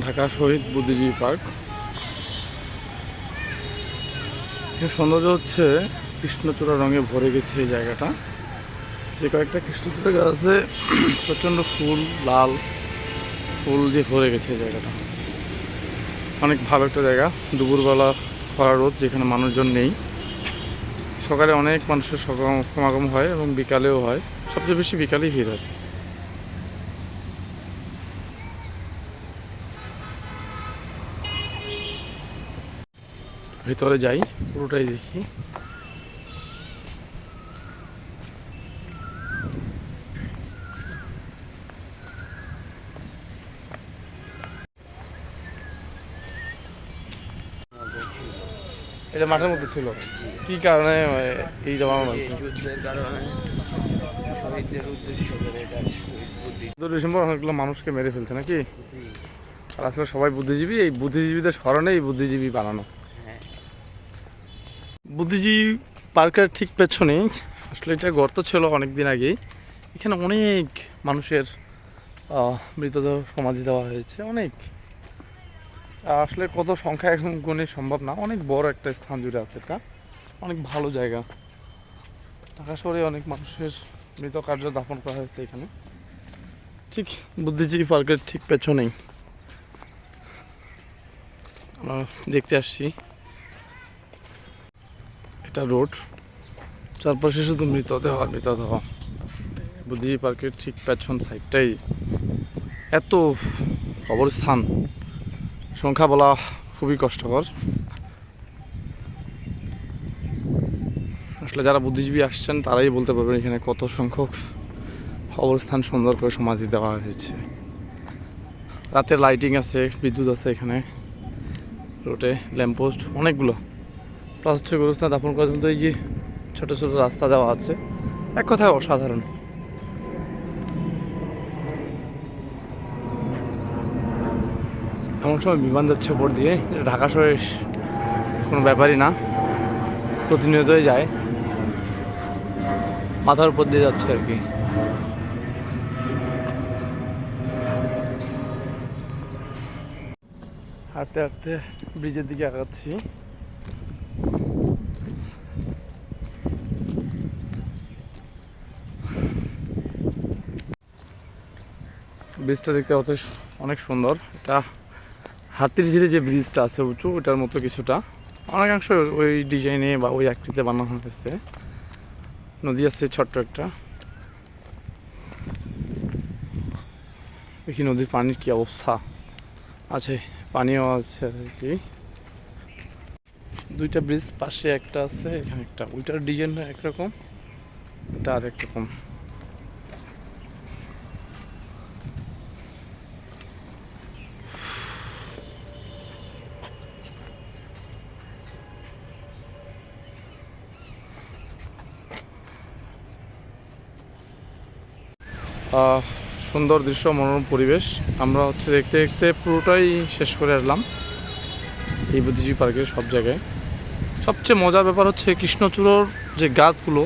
ঢাকা শহীদ বুদ্ধিজীবী পার্ক। এর সৌন্দর্য হচ্ছে কৃষ্ণচূড়া রঙে ভরে গেছে এই জায়গাটা। যে কয়েকটা কৃষ্ণচূড়া গাছ আছে, প্রচণ্ড ফুল, লাল ফুল দিয়ে ভরে গেছে এই জায়গাটা। অনেক ভালো একটা জায়গা। দুপুরবেলা খরা রোদ, যেখানে মানুষজন নেই। সকালে অনেক মানুষের সমাগম- হয় এবং বিকালেও হয়। সবচেয়ে বেশি বিকালেই ভিড় হয়। ভিতরে যাই, পুরোটাই দেখি। এটা মাঠের মধ্যে ছিল। কি কারণে এই শহীদ বুদ্ধি চোদ্দ ডিসেম্বর অনেকগুলো মানুষকে মেরে ফেলছে নাকি? আর আসলে সবাই বুদ্ধিজীবী, এই বুদ্ধিজীবীদের স্মরণে এই বুদ্ধিজীবী বানানো। বুদ্ধিজীবী পার্কের ঠিক পেছনেই, আসলে এটা গর্ত ছিল অনেক দিন আগেই, এখানে অনেক মানুষের মৃতদেহ সমাধি দেওয়া হয়েছে, অনেক। আসলে কত সংখ্যা এখন গুণে সম্ভব না, অনেক বড় একটা স্থান জুড়ে আছে এটা, অনেক ভালো জায়গা। ঢাকা শহরে অনেক মানুষের মৃত কার্য দাপন করা হয়েছে এখানে। ঠিক বুদ্ধিজীবী পার্কের ঠিক পেছনেই। আমরা দেখতে আসছি। এটা রোড, চারপাশে শুধু মৃতদেহ আর মৃতদেহ বুদ্ধিজীবী পার্কের ঠিক পেছন সাইডটাই এত কবরস্থান। সংখ্যা বলা খুবই কষ্টকর। আসলে যারা বুদ্ধিজীবী আসছেন, তারাই বলতে পারবেন এখানে কত সংখ্যক কবরস্থান সুন্দর করে সমাধি দেওয়া হয়েছে। রাতে লাইটিং আছে, বিদ্যুৎ আছে এখানে। রোডে ল্যাম্পপোস্ট অনেকগুলো। প্লাস হচ্ছে গোরস্থান দাপন করার জন্য এই যে ছোটো ছোটো রাস্তা দেওয়া আছে। এক কথায় অসাধারণ। এমন সময় বিমান যাচ্ছে ওপর দিয়ে ঢাকা শহরের কোনো ব্যাপারই না। প্রতিনিয়তই যায়। মাথার উপর দিয়ে যাচ্ছে আর কি। হাঁটতে হাঁটতে ব্রিজের দিকে আগাচ্ছি। ব্রিজটা দেখতে অত অনেক সুন্দর। এটা হাতির ঝিরে যে ব্রিজটা আছে উঁচু, ওটার মতো কিছুটা। অনেকাংশ ওই ডিজাইনে বা ওই আকৃতিতে বানানো হয়েছে। নদী আছে ছোট্ট একটা। দেখি নদীর পানির কি অবস্থা। আছে, পানিও আছে আর কি। দুইটা ব্রিজ পাশে একটা আছে, এখানে একটা। ওইটার ডিজাইনটা একরকম, এটা আর একরকম সুন্দর দৃশ্য, মনোরম পরিবেশ। আমরা হচ্ছে দেখতে দেখতে পুরোটাই শেষ করে আসলাম এই বুদ্ধিজীবী পার্কের সব জায়গায়। সবচেয়ে মজার ব্যাপার হচ্ছে কৃষ্ণচূড়োর যে গাছগুলো,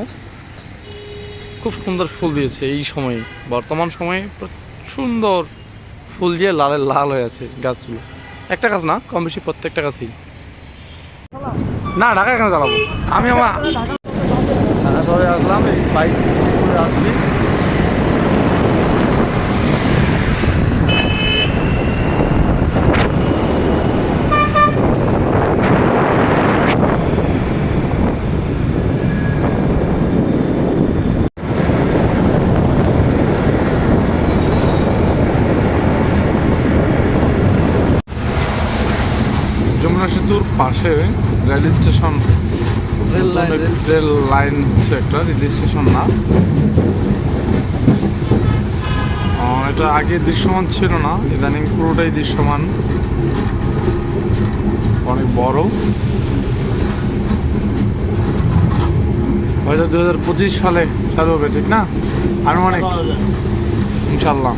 খুব সুন্দর ফুল দিয়েছে এই সময়ে। বর্তমান সময়ে সুন্দর ফুল দিয়ে লালে, লাল হয়ে আছে গাছগুলো। একটা গাছ না, কম বেশি প্রত্যেকটা গাছই। না, ঢাকা এখানে চালাবো আমি আমার ঢাকা শহরে আসলাম, এই বাইক আসছি। পাশে rail station rail line, rail- line হচ্ছে একটা রেল স্টেশন না। এটা আগে দৃশ্যমান ছিল না ইদানিং পুরোটাই দৃশ্যমান। অনেক বড়। হয়তো দু হাজার পঁচিশ সালে চালু হবে ঠিক না? আনুমানিক। ইনশাল্লাহ।